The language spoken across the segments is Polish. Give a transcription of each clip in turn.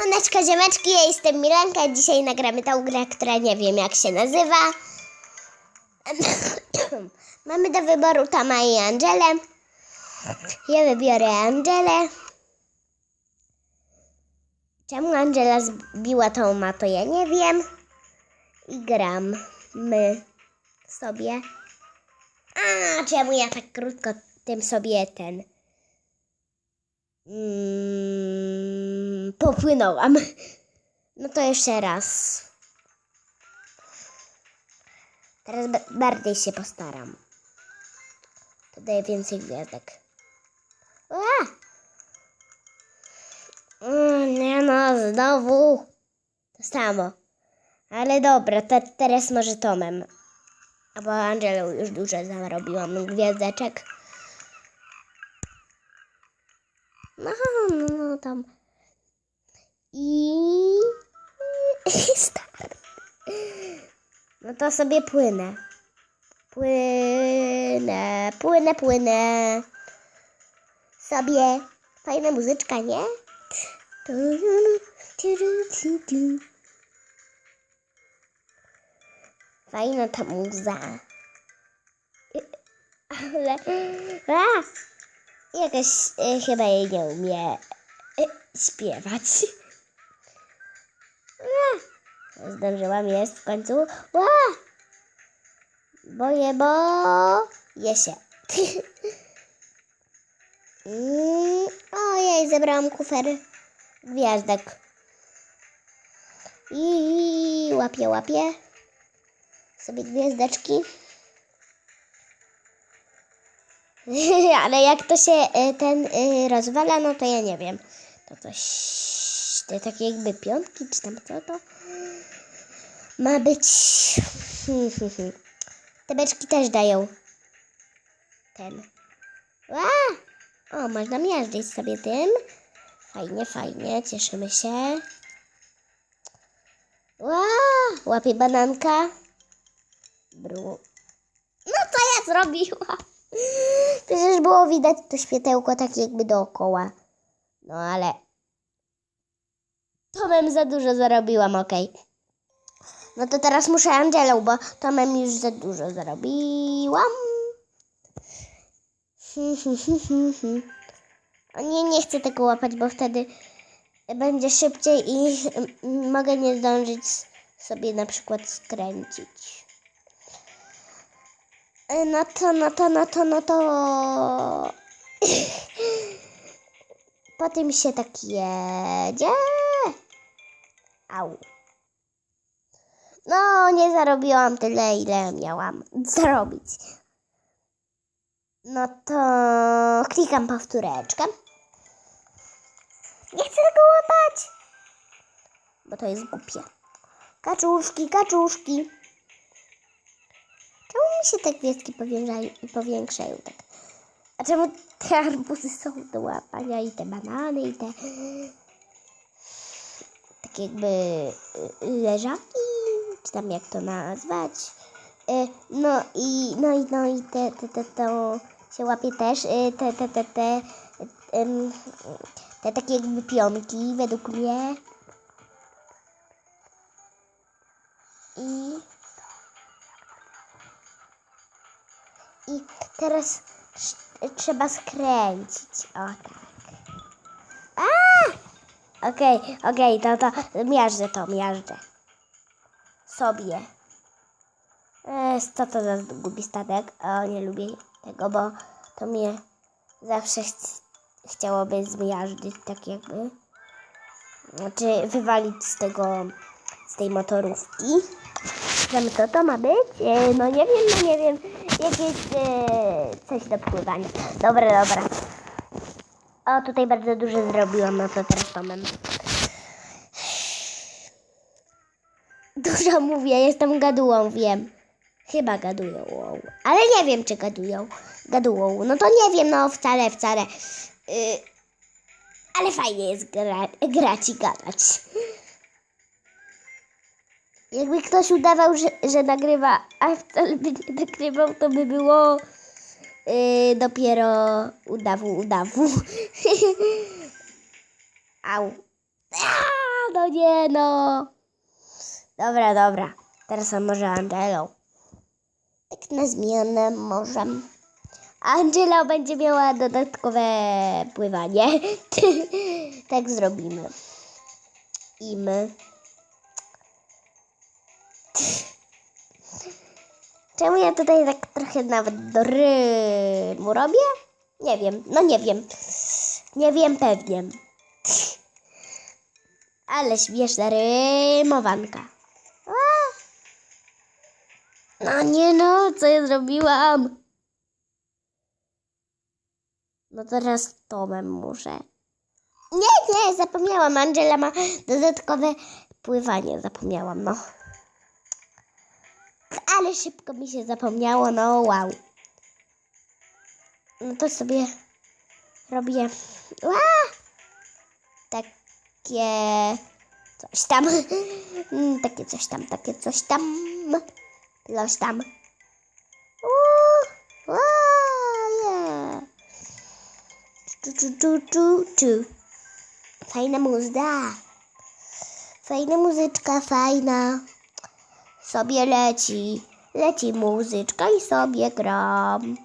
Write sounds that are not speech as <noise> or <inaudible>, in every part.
Słoneczko, ziemeczki, ja jestem Milenka. Dzisiaj nagramy tą grę, która nie wiem jak się nazywa. <coughs> Mamy do wyboru Toma i Angelę. Ja wybiorę Angelę. Czemu Angela zbiła Toma, to ja nie wiem. I gram my sobie. A czemu ja tak krótko tym sobie ten... Mm, popłynęłam. No to jeszcze raz. Teraz ba- bardziej się postaram. Dodaję więcej gwiazdek. A! Mm, nie no, znowu. To samo. Ale dobra, to teraz może Tomem. Albo Angelą już dużo zarobiłam gwiazdeczek. No, no, no tam. I... <laughs> No to sobie płynę. Płynę, płynę, płynę. Sobie. Fajna muzyczka, nie? Fajna ta muza. <laughs> Ale... A! Jakaś e, chyba jej nie umie e, śpiewać. A! Zdążyłam, jest w końcu. Ła! Boję, bo je się. <laughs> Mm, Ojej, zebrałam kufer gwiazdek. I łapię, łapię sobie gwiazdeczki. <laughs> Ale jak to się y, ten y, rozwala, no to ja nie wiem. To coś, te takie jakby piątki, czy tam co to ma być. <laughs> Te beczki też dają ten. Ła! O, można miażdżyć sobie tym. Fajnie, fajnie, cieszymy się. Ła! Łapie bananka. Bru. No co ja zrobiłam? Przecież było widać to światełko tak jakby dookoła. No ale... Tomem za dużo zarobiłam, okej. No to teraz muszę Angelą, bo Tomem już za dużo zarobiłam. <laughs> O nie, nie chcę tego łapać, bo wtedy będzie szybciej i <laughs> mogę nie zdążyć sobie na przykład skręcić. No to, no to, no to, no to. Po tym się tak jedzie. Au. No, nie zarobiłam tyle, ile miałam zarobić. No to klikam powtóreczkę. Nie chcę tego łapać, bo to jest głupie. Kaczuszki, kaczuszki. Czemu mi się te gwiazdki powiększają, tak? A czemu te arbuzy są do łapania i te banany i te takie jakby y, leżaki, czy tam jak to nazwać. Y, No i no i no i te, te, te to się łapie też y, te te te te em, te takie jakby pionki według mnie. I teraz trz- trzeba skręcić. O tak. A! Okej, okej, to to miażdżę to, miażdżę. Sobie. E, co to za głupi statek? O, nie lubię tego, bo to mnie zawsze ch- chciałoby zmiażdżyć, tak jakby. Znaczy wywalić z tego, z tej motorówki. Co to ma być? E, no nie wiem, no nie wiem. Jakieś e, coś do pływania. Dobra, dobra. O, tutaj bardzo dużo zrobiłam, no to teraz Tomem. Dużo mówię, jestem gadułą, wiem. Chyba gadują, ale nie wiem, czy gadują. Gadułą, no to nie wiem, no wcale, wcale. Y, ale fajnie jest gra, grać i gadać. Jakby ktoś udawał, że, że nagrywa, a wcale by nie nagrywał, to by było yy, dopiero udawu, udawu. <laughs> Au. Aaa! no nie no. Dobra, dobra. Teraz a może Angelą. Tak na zmianę może. Angela będzie miała dodatkowe pływanie. <laughs> tak zrobimy. I my. Czemu ja tutaj tak trochę nawet do rymu robię? Nie wiem, no nie wiem. Nie wiem pewnie. Ale śmieszna rymowanka. No nie no, co ja zrobiłam? No teraz Tomem muszę. Nie, nie, zapomniałam. Angela ma dodatkowe pływanie. Zapomniałam, no. Ale szybko mi się zapomniało, no wow. No to sobie robię Ła! takie coś tam. Mm, Takie coś tam, takie coś tam. Coś tam. Uuu, ła, yeah. Tu, tu, tu, tu, tu. Fajna muzda. Fajna muzyczka, fajna. Sobie leci. Leci muzyczka i sobie gram.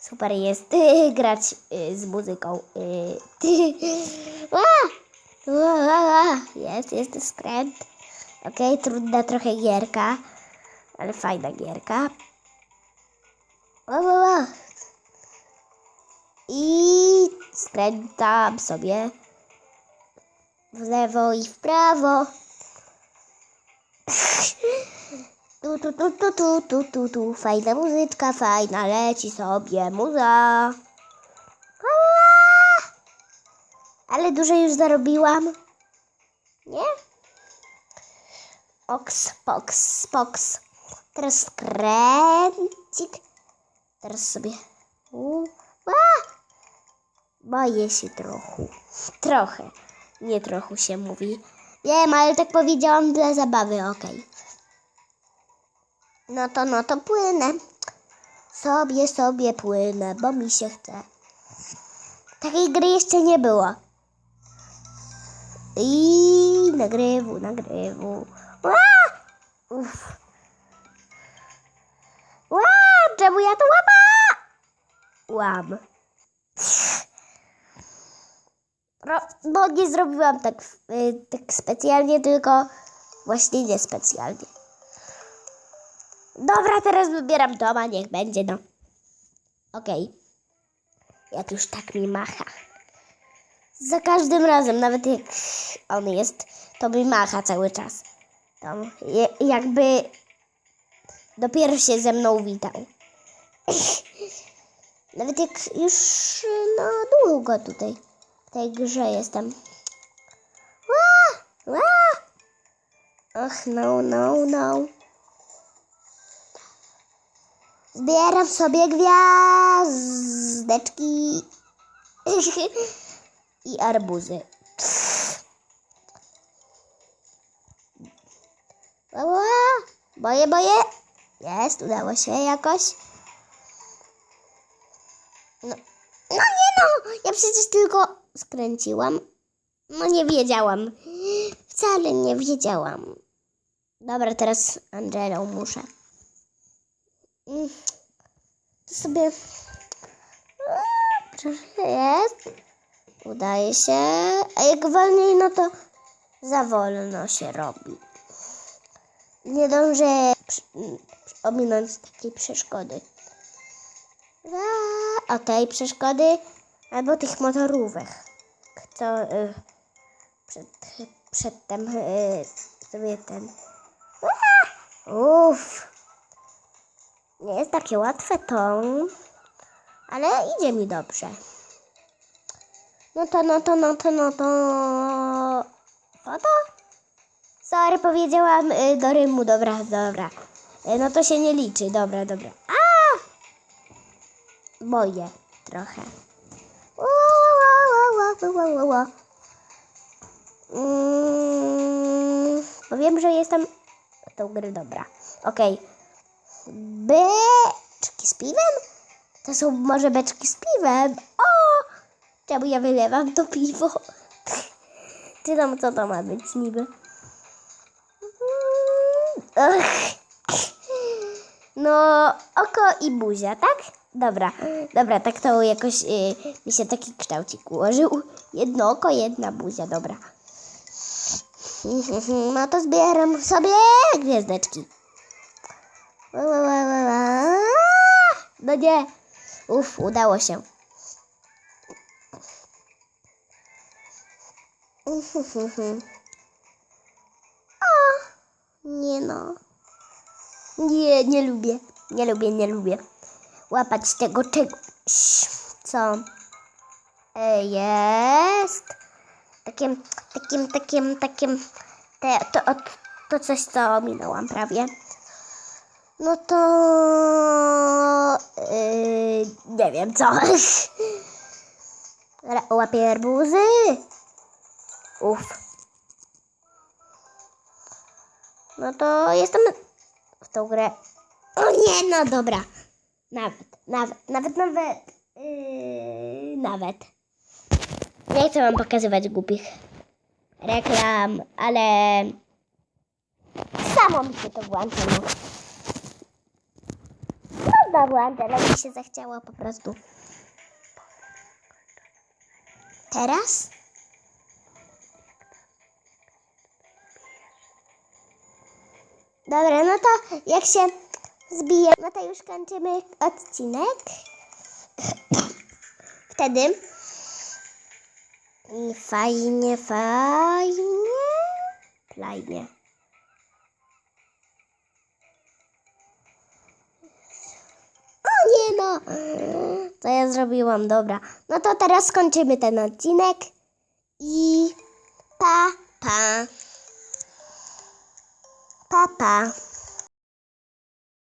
Super jest <laughs> grać y, z muzyką. Y. <laughs> Jest, jest skręt. Okej, trudna trochę gierka, ale fajna gierka. I skręcam sobie w lewo i w prawo. Tu, tu, tu, tu, tu, tu, tu, tu. Fajna muzyczka, fajna, leci sobie muza. Ale dużo już zarobiłam. Nie? Oks, poks, poks. Teraz skręcik. Teraz sobie... U, ła! Boję się trochę. Trochę. Nie trochę się mówi. Wiem, ale tak powiedziałam dla zabawy, okej. No to, no to płynę. Sobie, sobie płynę, bo mi się chce. Takiej gry jeszcze nie było. I nagrywu, nagrywu. Ła! Uff. Ła! Czemu ja to łapa? Łam. Ro, bo nie zrobiłam tak, y, tak specjalnie, tylko właśnie nie specjalnie. Dobra, teraz wybieram doma, niech będzie, no. Okej. Jak już tak mi macha. Za każdym razem, nawet jak on jest, to mi macha cały czas. Tam, je, jakby dopiero się ze mną witał. <clears throat> Nawet jak już no długo tutaj w tej grze jestem. Ła! Ła! Och, no, no, no. Zbieram sobie gwiazdeczki <laughs> i arbuzy. Boję, boję. Jest, udało się jakoś. No, no nie no, ja przecież tylko skręciłam. No nie wiedziałam. Wcale nie wiedziałam. Dobra, teraz Angelą muszę. To sobie... Trochę jest. Udaje się. A jak wolniej, no to za wolno się robi. Nie dążę ominąć takiej przeszkody. A, o tej przeszkody albo tych motorówek. Kto y, przed, przedtem y, sobie ten. Uff. Nie jest takie łatwe to, ale idzie mi dobrze. No to, no to, no to, no to. Co to? Sorry, powiedziałam y, do rymu, dobra, dobra. Y, no to się nie liczy, dobra, dobra. A! Boję trochę. Ła, ła, ła, ła, ła. Mm, wiem, że jestem tą grę dobra. Okej. Beczki z piwem? To są może beczki z piwem. O! Czemu ja wylewam to piwo? <laughs> czytam, co to ma być niby. <laughs> No, oko i buzia, tak? Dobra, dobra, tak to jakoś y, mi się taki kształcik ułożył. Jedno oko, jedna buzia, dobra. <laughs> No to zbieram sobie gwiazdeczki. Ła, ła, ła, ła, ła. No nie. Uf, udało się. <laughs> O, nie no. Nie, nie lubię. Nie lubię, nie lubię. Łapać tego czegoś, co e, jest. Takim, takim, takim, takim. Te, to, to, coś, co minęłam prawie. No to. Yy, nie wiem co. <laughs> Łapię arbuzy. Uff. No to jestem w tą grę. O nie, no dobra. Nawet, nawet, nawet, nawet. Yy, nawet. Nie chcę wam pokazywać głupich reklam, ale samo mi się to włącza. Prawda włącza, ale mi się zachciało po prostu. Teraz? Dobra, no to jak się zbije, no to już kończymy odcinek. Wtedy. I fajnie, fajnie. Fajnie. No! Co ja zrobiłam? Dobra. No to teraz skończymy ten odcinek. I pa, pa. Pa, pa.